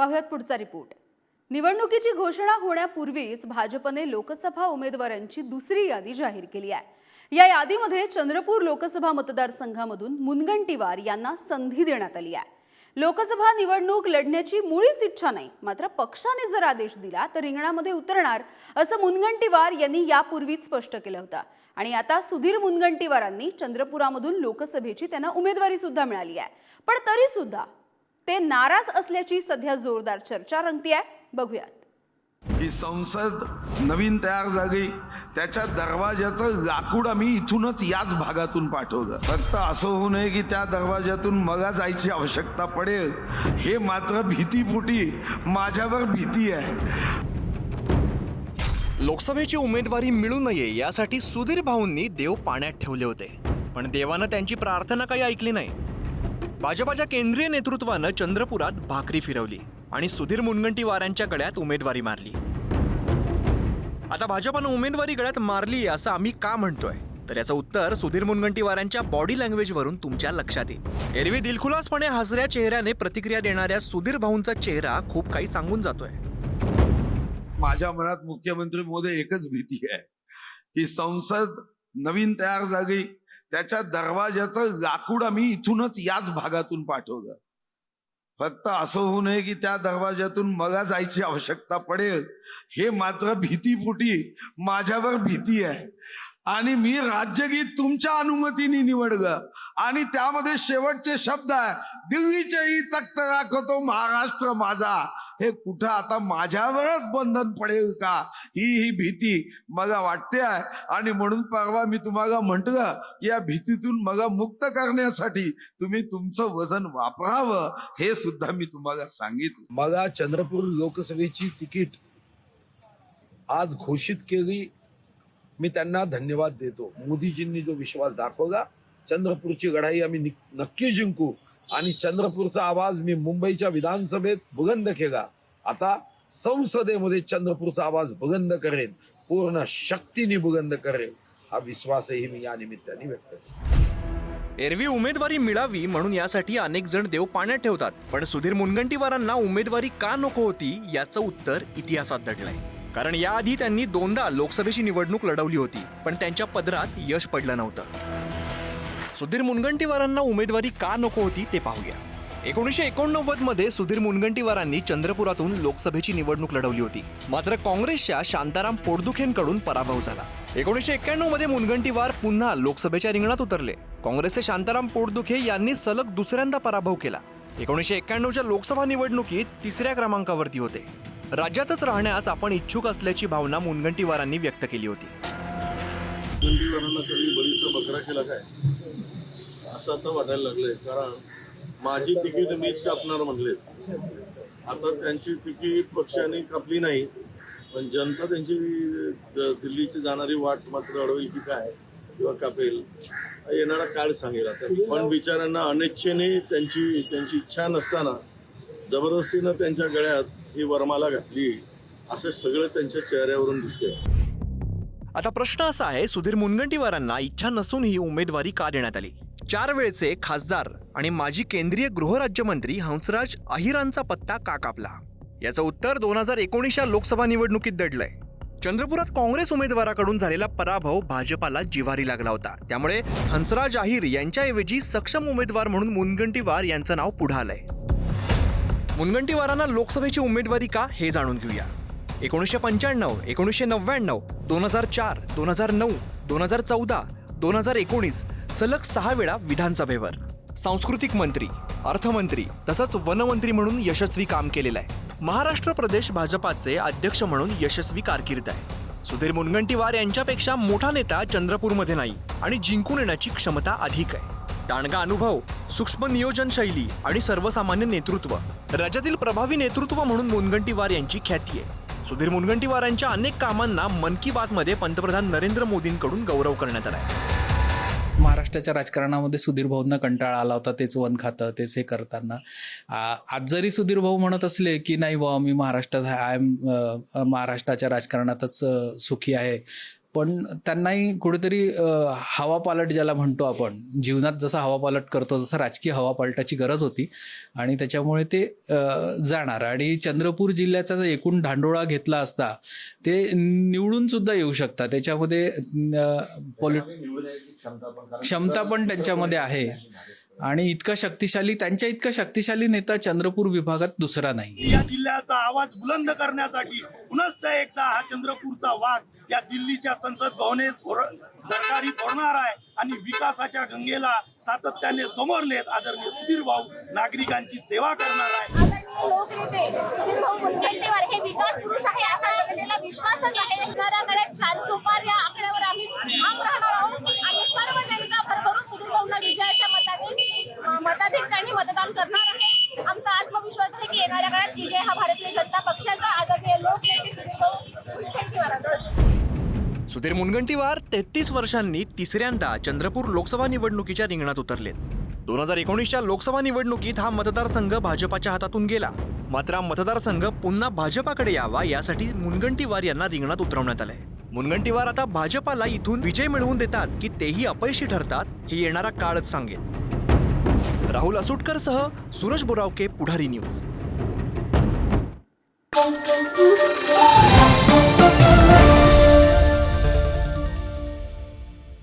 पाहुयात पुढचा रिपोर्ट. निवडणुकीची घोषणा होण्यापूर्वीच भाजपने लोकसभा उमेदवारांची दुसरी यादी जाहीर केली आहे. या यादीमध्ये चंद्रपूर लोकसभा मतदारसंघामधून मुनगंटीवार यांना संधी देण्यात आली आहे. लोकसभा निवडणूक लढण्याची मुळीच इच्छा नाही मात्र पक्षाने जर आदेश दिला तर रिंगणामध्ये उतरणार असं मुनगंटीवार यांनी यापूर्वीच स्पष्ट केलं होतं. आणि आता सुधीर मुनगंटीवारांनी चंद्रपुरामधून लोकसभेची त्यांना उमेदवारी सुद्धा मिळाली आहे. पण तरी सुद्धा ते नाराज असल्याची सध्या जोरदार चर्चा रंगतीये. बघूयात. ही संसद नवीन तयार झाली. त्याच्या दरवाजाचं लाकूड आम्ही इथूनच याच भागातून पाठवलं. फक्त असं होऊ नये की त्या दरवाजातून मला जायची आवश्यकता पडेल. हे मात्र भीतीपुटी माझ्यावर भीती आहे. लोकसभेची उमेदवारी मिळू नये यासाठी सुधीर भाऊंनी देव पाण्यात ठेवले होते. पण देवानं त्यांची प्रार्थना काही ऐकली नाही. भाजपाच्या केंद्रीय नेतृत्वानं चंद्रपुरात भाकरी फिरवली आणि सुधीर मुनगंटीवारांच्या गळ्यात उमेदवारी मारली. आता भाजपानं उमेदवारी गळ्यात मारली असं आम्ही का म्हणतोय? तर याचं उत्तर सुधीर मुनगंटीवारांच्या बॉडी लँग्वेजवरून तुमच्या लक्षात येईल. एरवी दिलखुलासपणे हसऱ्या चेहऱ्याने प्रतिक्रिया देणाऱ्या सुधीर भाऊंचा चेहरा खूप काही सांगून जातोय. माझ्या मनात मुख्यमंत्री मोदी एकच भीती आहे की संसद नवीन तयार झाली त्याच्या दरवाजाचं लाकूड आम्ही इथूनच याच भागातून पाठवलं. फक्त असं होऊ नये की त्या दरवाजातून मला जायची आवश्यकता पडेल. हे मात्र भीतीपुटी माझ्यावर भीती आहे. आणि मी राज्यगीत तुमच्या अनुमतीने निवडलं आणि त्यामध्ये शेवटचे शब्द आहे दिल्लीचेही तख्त राखतो महाराष्ट्र माझा. हे कुठं आता माझ्यावरच बंधन पडेल का? ही ही भीती मला वाटते आहे. आणि म्हणून परवा मी तुम्हाला म्हटलं की या भीतीतून मला मुक्त करण्यासाठी तुम्ही तुमचं वजन वापरावं हे सुद्धा मी तुम्हाला सांगितलं. मला चंद्रपूर लोकसभेची तिकीट आज घोषित केली मी त्यांना धन्यवाद देतो. मोदीजींनी जो विश्वास दाखवला चंद्रपूरची लढाई आम्ही नक्की जिंकू आणि चंद्रपूरचा आवाज मी मुंबईच्या विधानसभेत बुगंद केला. आता संसदेमध्ये चंद्रपूरचा आवाज बुगंद करेन पूर्ण शक्तीने बुगंद करेन. हा विश्वासही मी या निमित्ताने व्यक्त एरवी उमेदवारी मिळावी म्हणून यासाठी अनेक जण देव पाण्यात ठेवतात. पण सुधीर मुनगंटीवारांना उमेदवारी का नको होती याचं उत्तर इतिहासात दडलंय. कारण याआधी त्यांनी दोनदा लोकसभेची निवडणूक लढवली होती पण त्यांच्या पदरात यश पडलं नव्हतं. सुधीर मुनगंटीवारांना उमेदवारी का नको होती ते पाहूया. एकोणीसशे एकोणनव्वदमध्ये सुधीर मुनगंटीवारांनी चंद्रपुरातून लोकसभेची निवडणूक लढवली होती. मात्र काँग्रेसच्या शांताराम पोटदुखेंकडून पराभव झाला. एकोणीसशे एक्क्याण्णवमध्ये मुनगंटीवार पुन्हा लोकसभेच्या रिंगणात उतरले. काँग्रेसचे शांताराम पोटदुखे यांनी सलग दुसऱ्यांदा पराभव केला. एकोणीसशे एक्क्याण्णवच्या लोकसभा निवडणुकीत तिसऱ्या क्रमांकावरती होते. राज्यातच राहण्यास आपण इच्छुक असल्याची भावना मुनगंटीवारांनी व्यक्त केली होती. गंडीवरांना कधी बळीचा बकरा केला काय? असं आता वाटायला लागलंय. कारण माझी तिकीट मीच कापणार म्हणले. आता त्यांची तिकीट पक्षाने कापली नाही. पण जनता त्यांची दिल्लीची जाणारी वाट मात्र अडवेल की काय? किंवा कापेल? येणारा काळ सांगेल आता. पण बिचाऱ्यांना अनिच्छेने त्यांची त्यांची इच्छा नसताना जबरदस्तीनं त्यांच्या गळ्यात ही वरमाला घातली. असं सगळं त्यांच्या चेहऱ्यावरून दिसतंय. आता प्रश्न असा आहे सुधीर मुनगंटीवारांना इच्छा नसून ही उमेदवारी का देण्यात आली? चार वेळचे खासदार आणि माजी केंद्रीय गृहराज्यमंत्री हंसराज अहिरांचा पत्ता का कापला? याचं उत्तर दोन हजार एकोणीसच्या लोकसभा निवडणुकीत दडलंय. चंद्रपुरात काँग्रेस उमेदवाराकडून झालेला पराभव भाजपाला जिव्हारी लागला होता. त्यामुळे हंसराज अहिर यांच्याऐवजी सक्षम उमेदवार म्हणून मुनगंटीवार यांचं नाव पुढं आलंय. मुनगंटीवारांना लोकसभेची उमेदवारी का हे जाणून घेऊया. एकोणीसशे पंच्याण्णव एकोणीसशे नव्याण्णव दोन हजार चार दोन हजार नऊ दोन हजार चौदा दोन हजार एकोणीस सलग सहा वेळा विधानसभेवर. सांस्कृतिक मंत्री अर्थमंत्री तसंच वनमंत्री म्हणून यशस्वी काम केलेलं आहे. महाराष्ट्र प्रदेश भाजपाचे अध्यक्ष म्हणून यशस्वी कारकीर्द आहे. सुधीर मुनगंटीवार यांच्यापेक्षा मोठा नेता चंद्रपूरमध्ये नाही आणि जिंकून येण्याची क्षमता अधिक आहे. दांडगा अनुभव सूक्ष्म नियोजन शैली आणि सर्वसामान्य नेतृत्व. राज्यातील प्रभावी नेतृत्व म्हणून मुनगंटीवार यांची ख्याती आहे. सुधीर मुनगंटीवार यांच्या अनेक कामांना मन की बात मध्ये पंतप्रधान नरेंद्र मोदींकडून गौरव करण्यात आला आहे. महाराष्ट्राच्या राजकारणामध्ये सुधीर भाऊंना कंटाळा आला होता तेच वन खातं तेच हे करताना. आज जरी सुधीर भाऊ म्हणत असले की नाही बाबा मी महाराष्ट्रात आय एम महाराष्ट्राच्या राजकारणातच सुखी आहे पण त्यांनाही कुठेतरी अ, हवा पालट ज्याला म्हणतो आपण जीवनात जसा हवा पालट करतो तसं राजकीय हवा पालटाची गरज होती. आणि त्याच्यामुळे ते जाणार. आणि चंद्रपूर जिल्ह्याचा जर एकूण धांडोळा घेतला असता ते निवडून सुद्धा येऊ शकतात. त्याच्यामध्ये पॉलिट क्षमता पण त्यांच्यामध्ये आहे. आणि इतका शक्तिशाली त्यांच्या इतका शक्तिशाली नेता चंद्रपूर विभागात दुसरा नाही. या जिल्ह्याचा आवाज बुलंद करण्यासाठी पुनश्च एकदा हा चंद्रपूरचा वाघ या दिल्लीच्या संसद भवनेत घोर- दरकारी फोडणार आहे आणि विकासाच्या गंगेला सातत्याने समोर नेत आदरणीय सुधीर भाऊ नागरिकांची सेवा करणार आहे. लोकनेते सुधीर भाऊ मुनगंटीवार हे विकास पुरुष आहे असा जनतेला विश्वासच आहे. चार सुपार या आकड्यावर आम्ही ठाम राहणार आहोत आणि सर्व जनता भरभरून सुधीर भाऊंना विजयाच्या मताने अं, मताधिक्याने मतदान करणार आहे आमचा आत्मविश्वास आहे की येणाऱ्या काळात विजय हा भारतीय जनता पक्षाचा आदरणीय लोकनेते सुधीर भाऊ मुनगंटीवारांचा सुधीर मुनगंटीवार तेहतीस वर्षांनी तिसऱ्यांदा चंद्रपूर लोकसभा निवडणुकीच्या रिंगणात उतरलेत. दोन हजार एकोणीसच्या लोकसभा निवडणुकीत हा मतदारसंघ भाजपाच्या हातातून गेला. मात्र हा मतदारसंघ पुन्हा भाजपाकडे यावा यासाठी मुनगंटीवार यांना रिंगणात उतरवण्यात आलंय. मुनगंटीवार आता भाजपाला इथून विजय मिळवून देतात की तेही अपयशी ठरतात हे येणारा काळच सांगेल. राहुल असुटकर सह सूरज बोरावके पुढारी न्यूज.